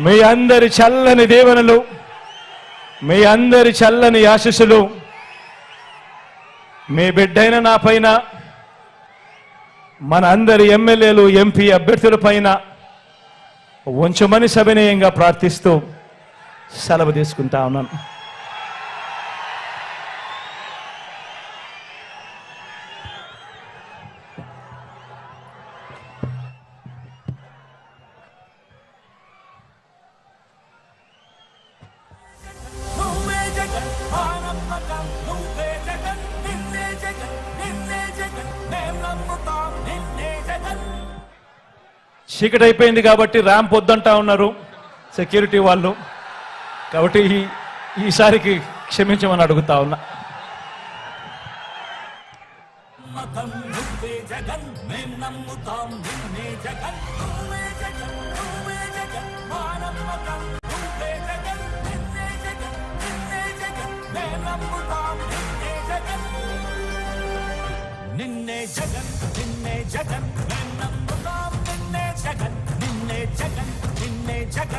మీ అందరి చల్లని దీవెనలు మీ అందరి చల్లని ఆశీస్సులు మీ బిడ్డైన నా పైన మన అందరి ఎమ్మెల్యేలు ఎంపీ అభ్యర్థుల పైన ఉంచమని సవినయంగా ప్రార్థిస్తూ సెలవు తీసుకుంటా ఉన్నాను. నువ్వే జగన్ మా నమ్మకం నువ్వే జగన్ నిన్నే జగన్ నిన్నే జగన్. మేం నమ్ముతాం నిన్నే జగన్. చీకటి అయిపోయింది కాబట్టి ర్యాంప్ వద్దంటా ఉన్నారు సెక్యూరిటీ వాళ్ళు. కాబట్టి ఈ- ఈసారికి క్షమించమని అడుగుతా ఉన్నా. నమ్మకం నువ్వే జగన్. మేం నమ్ముతాం నిన్నే జగన్. నువ్వే జగన్. నిన్నే జగన్. నిన్నే జగన్ నిన్నే జగన్. నమ్ముతాం. నిన్నే జగన్ నిన్నే జగన్ నిన్నే జగన్.